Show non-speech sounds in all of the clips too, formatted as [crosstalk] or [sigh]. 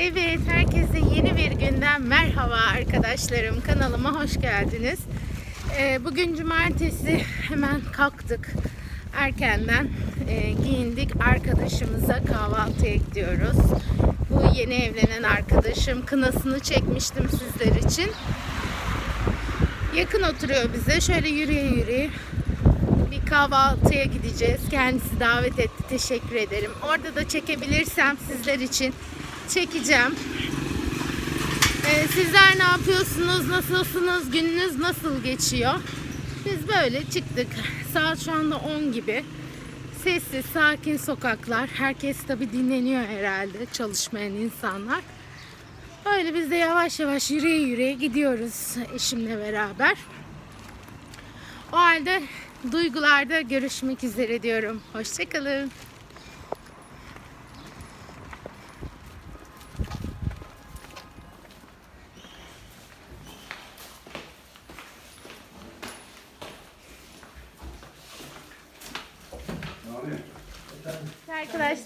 Evet, herkese yeni bir günden merhaba arkadaşlarım. Kanalıma hoş geldiniz. Ee, bugün cumartesi hemen kalktık. Erkenden e, giyindik. Arkadaşımıza kahvaltıya gidiyoruz. Bu yeni evlenen arkadaşım. Kınasını çekmiştim sizler için. Yakın oturuyor bize. Şöyle yürüye yürüye bir kahvaltıya gideceğiz. Kendisi davet etti. Teşekkür ederim. Orada da çekebilirsem sizler için çekeceğim. Ee, sizler ne yapıyorsunuz? Nasılsınız? Gününüz nasıl geçiyor? Biz böyle çıktık. Saat şu anda 10 gibi. Sessiz, sakin sokaklar. Herkes tabi dinleniyor herhalde. Çalışmayan insanlar. Böyle biz de yavaş yavaş yürüye yürüye gidiyoruz eşimle beraber. O halde duygularda görüşmek üzere diyorum. Hoşçakalın.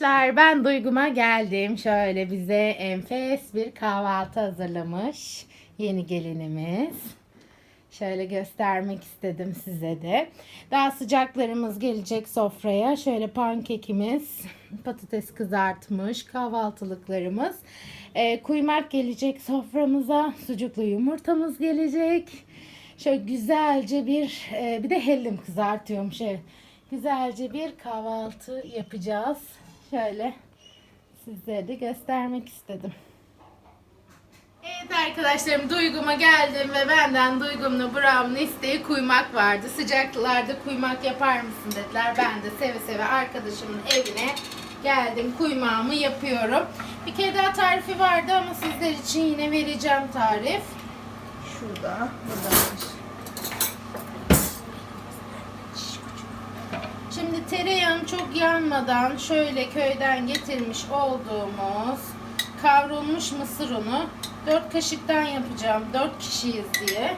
Arkadaşlar ben Duygu'ma geldim. Şöyle bize enfes bir kahvaltı hazırlamış yeni gelinimiz. Şöyle göstermek istedim size de. Daha sıcaklarımız gelecek sofraya. Şöyle pankekimiz, [laughs] patates kızartmış, kahvaltılıklarımız. Ee, kuymak gelecek soframıza. Sucuklu yumurtamız gelecek. Şöyle güzelce bir, e, bir de hellim kızartıyorum. Şöyle güzelce bir kahvaltı yapacağız. Şöyle sizlere de göstermek istedim. Evet arkadaşlarım Duygum'a geldim ve benden Duygum'la Burak'ın isteği kuymak vardı. Sıcaklarda kuymak yapar mısın dediler. Ben de seve seve arkadaşımın evine geldim. Kuymağımı yapıyorum. Bir kere daha tarifi vardı ama sizler için yine vereceğim tarif. Şurada. Buradaymış. Şimdi tereyağım çok yanmadan şöyle köyden getirmiş olduğumuz kavrulmuş mısır unu 4 kaşıktan yapacağım 4 kişiyiz diye.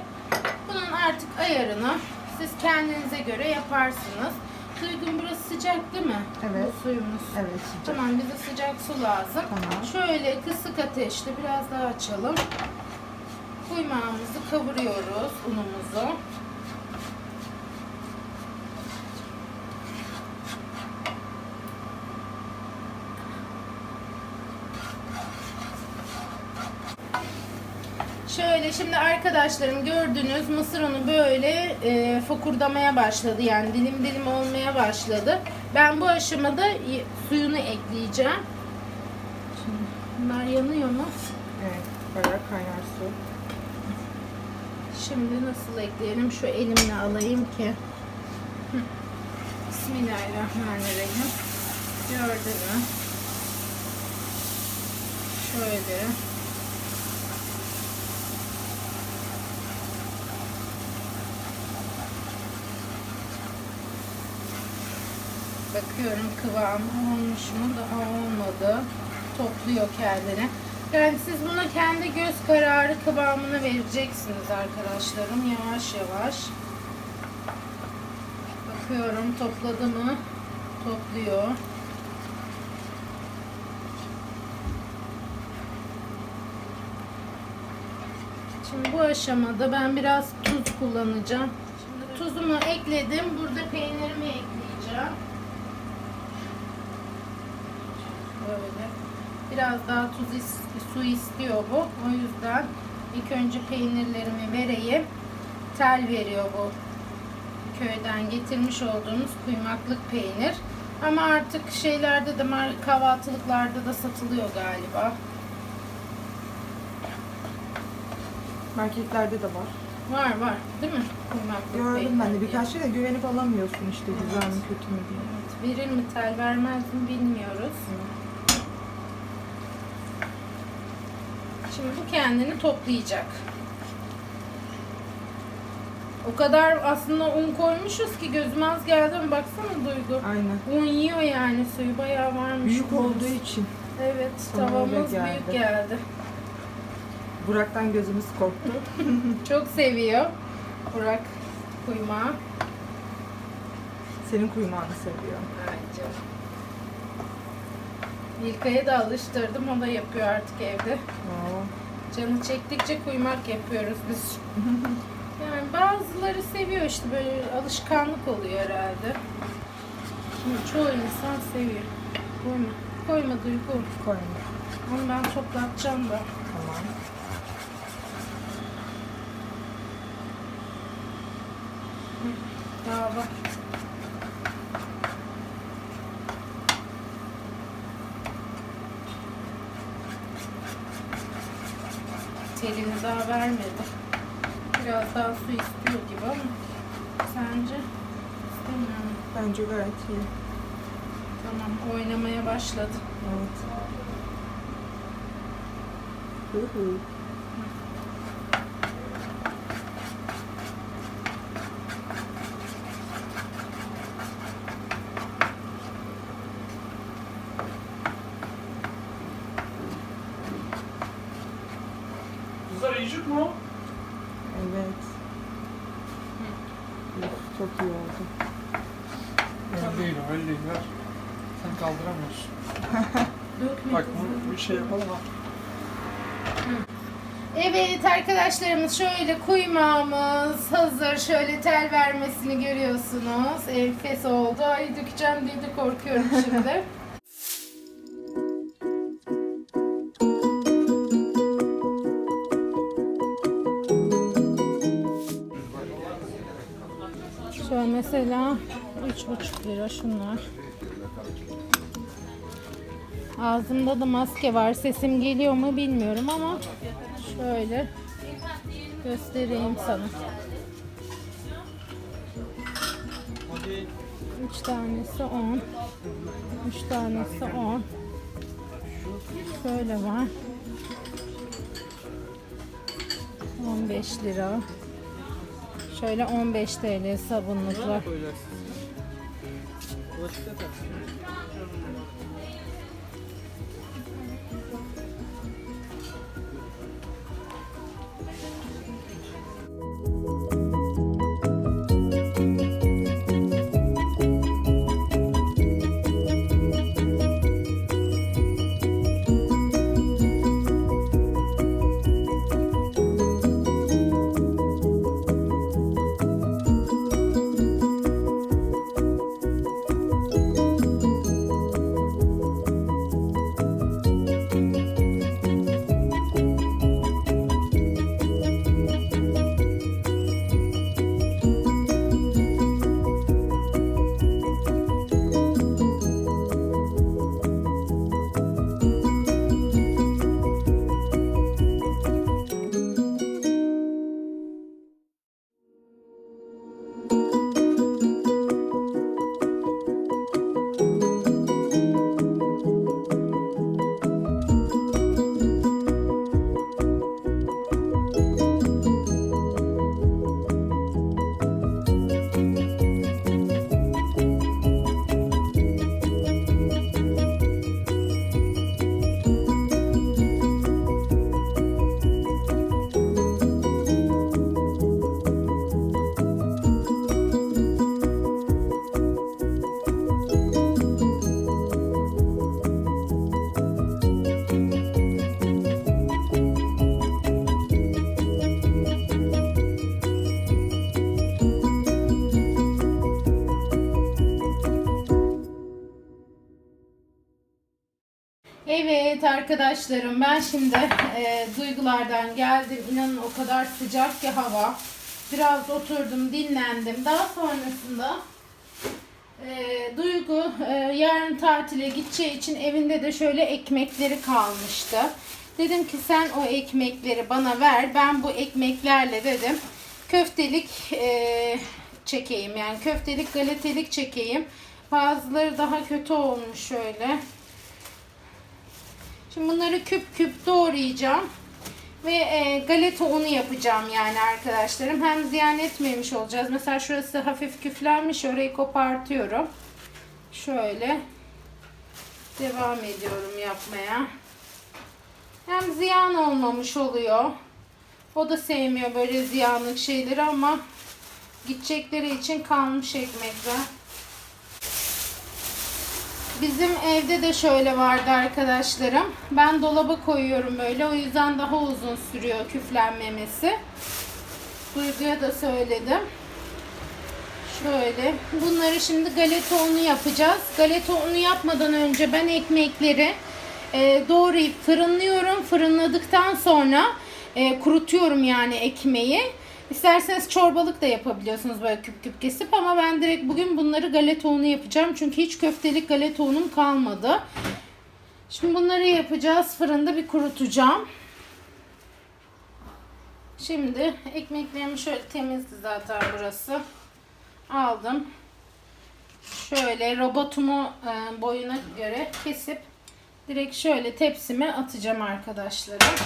Bunun artık ayarını siz kendinize göre yaparsınız. Duygun burası sıcak değil mi? Evet. Bu suyumuz. Evet sıcak. Tamam bize sıcak su lazım. Tamam. Şöyle kısık ateşte biraz daha açalım. Kuymağımızı kavuruyoruz unumuzu. Şöyle şimdi arkadaşlarım gördünüz mısır unu böyle e, fokurdamaya başladı yani dilim dilim olmaya başladı. Ben bu aşamada suyunu ekleyeceğim. Şimdi bunlar yanıyor mu? Evet. Bayağı kaynar su. Şimdi nasıl ekleyelim? Şu elimle alayım ki. Bismillahirrahmanirrahim. Gördün mü? Şöyle. Bakıyorum kıvamı olmuş mu? Daha olmadı. Topluyor kendini. Yani siz buna kendi göz kararı kıvamını vereceksiniz arkadaşlarım. Yavaş yavaş. Bakıyorum topladı mı? Topluyor. Şimdi bu aşamada ben biraz tuz kullanacağım. Şimdi tuzumu ekledim. Burada peynirimi ekleyeceğim. Böyle. Biraz daha tuz is- su istiyor bu. O yüzden ilk önce peynirlerimi vereyim. Tel veriyor bu köyden getirmiş olduğumuz kuymaklık peynir. Ama artık şeylerde de kahvaltılıklarda da satılıyor galiba. Marketlerde de var. Var var değil mi? Kuymaklık Gördüm ben de birkaç şey de güvenip alamıyorsun işte güzel mi kötü mü diye. diye. Verir mi tel vermez mi bilmiyoruz. Şimdi bu kendini toplayacak. O kadar aslında un koymuşuz ki gözüm az geldi ama baksana Duygu. Aynen. Un yiyor yani suyu bayağı varmış. Büyük unumuz. olduğu için Evet Sana tavamız geldi. büyük geldi. Burak'tan gözümüz korktu. [laughs] Çok seviyor Burak kuymağı. Senin kuymağını seviyor. Evet canım. İlkay'a da alıştırdım. O da yapıyor artık evde. Aa, Canı çektikçe kuymak yapıyoruz biz. [laughs] Yani bazıları seviyor işte böyle alışkanlık oluyor herhalde. Şimdi çoğu insan seviyor. Koyma. Koyma Duygu. koyma. Onu ben toplatacağım da. Tamam. Daha bak. Telini daha vermedi. Biraz daha su istiyor gibi ama sence istemiyorum. Bence gayet iyi. Tamam oynamaya başladı. Evet. Hı hı. Kızlar yiyecek mi o? Evet. Of, çok iyi oldu. Öyle değil o, öyle değil. Ver. Sen kaldıramıyorsun. Dökme Bak kızım. bu bir şey yapalım ha. Evet arkadaşlarımız şöyle kuymağımız hazır. Şöyle tel vermesini görüyorsunuz. Enfes oldu. Ay dökeceğim diye de korkuyorum şimdi. [laughs] Şöyle mesela 3,5 lira şunlar. Ağzımda da maske var. Sesim geliyor mu bilmiyorum ama şöyle göstereyim sana. Üç tanesi 10. Üç tanesi 10. Şöyle var. 15 lira. Şöyle 15 TL sabunluklar. Evet arkadaşlarım ben şimdi e, duygulardan geldim. İnanın o kadar sıcak ki hava. Biraz oturdum dinlendim. Daha sonrasında e, Duygu e, yarın tatile gideceği için evinde de şöyle ekmekleri kalmıştı. Dedim ki sen o ekmekleri bana ver. Ben bu ekmeklerle dedim köftelik e, çekeyim. Yani köftelik galetelik çekeyim. Bazıları daha kötü olmuş şöyle. Şimdi bunları küp küp doğrayacağım. Ve e, galeta unu yapacağım yani arkadaşlarım. Hem ziyan etmemiş olacağız. Mesela şurası hafif küflenmiş. Orayı kopartıyorum. Şöyle. Devam ediyorum yapmaya. Hem ziyan olmamış oluyor. O da sevmiyor böyle ziyanlık şeyleri ama gidecekleri için kalmış ekmekler. Bizim evde de şöyle vardı arkadaşlarım. Ben dolaba koyuyorum böyle. O yüzden daha uzun sürüyor küflenmemesi. Duygu'ya da söyledim. Şöyle. Bunları şimdi galeta unu yapacağız. Galeta unu yapmadan önce ben ekmekleri e, doğrayıp fırınlıyorum. Fırınladıktan sonra e, kurutuyorum yani ekmeği. İsterseniz çorbalık da yapabiliyorsunuz böyle küp küp kesip ama ben direkt bugün bunları galeta unu yapacağım. Çünkü hiç köftelik galeta unum kalmadı. Şimdi bunları yapacağız. Fırında bir kurutacağım. Şimdi ekmeklerimi şöyle temizdi zaten burası. Aldım. Şöyle robotumu e, boyuna göre kesip direkt şöyle tepsime atacağım arkadaşlarım.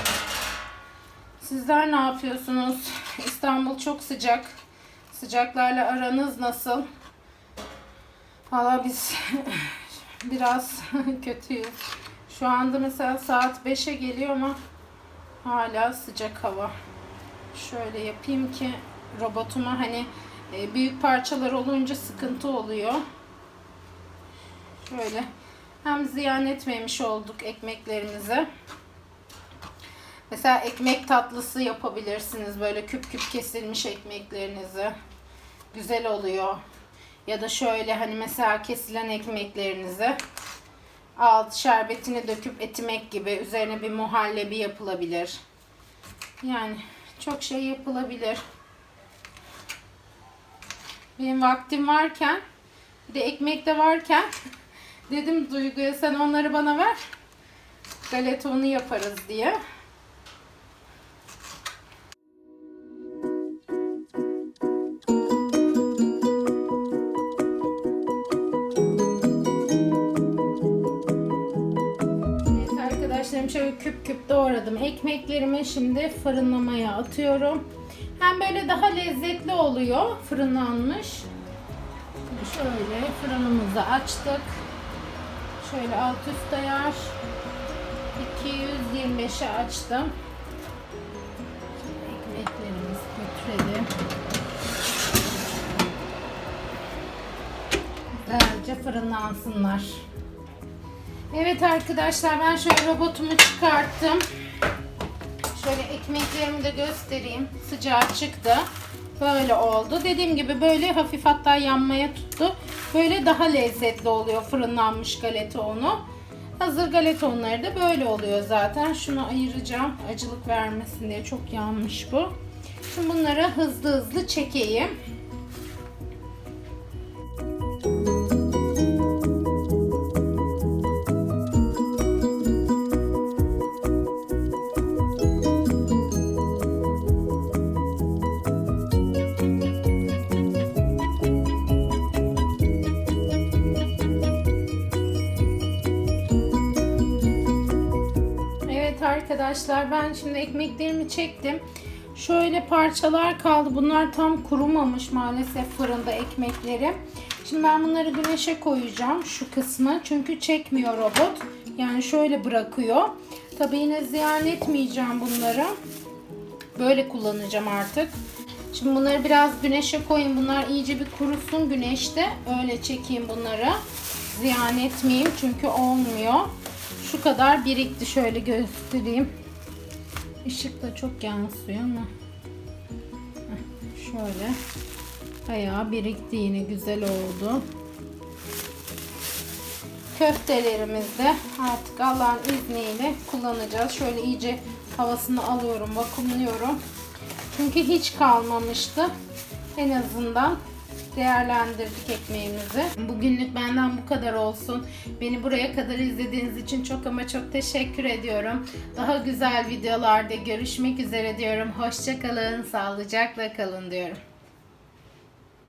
Sizler ne yapıyorsunuz? İstanbul çok sıcak. Sıcaklarla aranız nasıl? Valla biz [laughs] biraz [laughs] kötüyüz. Şu anda mesela saat 5'e geliyor ama hala sıcak hava. Şöyle yapayım ki robotuma hani e, büyük parçalar olunca sıkıntı oluyor. Şöyle hem ziyan etmemiş olduk ekmeklerimizi. Mesela ekmek tatlısı yapabilirsiniz. Böyle küp küp kesilmiş ekmeklerinizi. Güzel oluyor. Ya da şöyle hani mesela kesilen ekmeklerinizi alt şerbetini döküp etimek gibi üzerine bir muhallebi yapılabilir. Yani çok şey yapılabilir. Benim vaktim varken bir de ekmek de varken [laughs] dedim Duygu'ya sen onları bana ver. Galeta unu yaparız diye. Küp küp doğradım. Ekmeklerimi şimdi fırınlamaya atıyorum. Hem böyle daha lezzetli oluyor fırınlanmış. Şöyle fırınımızı açtık. Şöyle alt üst ayar. 225'e açtım. Ekmeklerimizi götürelim. Güzelce fırınlansınlar. Evet arkadaşlar ben şöyle robotumu çıkarttım. Şöyle ekmeklerimi de göstereyim. Sıcağı çıktı. Böyle oldu. Dediğim gibi böyle hafif hatta yanmaya tuttu. Böyle daha lezzetli oluyor fırınlanmış galeta unu. Hazır galeta unları da böyle oluyor zaten. Şunu ayıracağım. Acılık vermesin diye çok yanmış bu. Şimdi bunları hızlı hızlı çekeyim. Arkadaşlar ben şimdi ekmeklerimi çektim. Şöyle parçalar kaldı. Bunlar tam kurumamış maalesef fırında ekmeklerim. Şimdi ben bunları güneşe koyacağım şu kısmı. Çünkü çekmiyor robot. Yani şöyle bırakıyor. Tabii yine ziyan etmeyeceğim bunları. Böyle kullanacağım artık. Şimdi bunları biraz güneşe koyayım. Bunlar iyice bir kurusun güneşte. Öyle çekeyim bunları. Ziyan etmeyeyim çünkü olmuyor. Şu kadar birikti. Şöyle göstereyim. Işık da çok yansıyor ama. Şöyle. Bayağı birikti yine güzel oldu. Köftelerimizi de artık Allah'ın izniyle kullanacağız. Şöyle iyice havasını alıyorum, vakumluyorum. Çünkü hiç kalmamıştı. En azından değerlendirdik ekmeğimizi. Bugünlük benden bu kadar olsun. Beni buraya kadar izlediğiniz için çok ama çok teşekkür ediyorum. Daha güzel videolarda görüşmek üzere diyorum. Hoşçakalın, sağlıcakla kalın diyorum.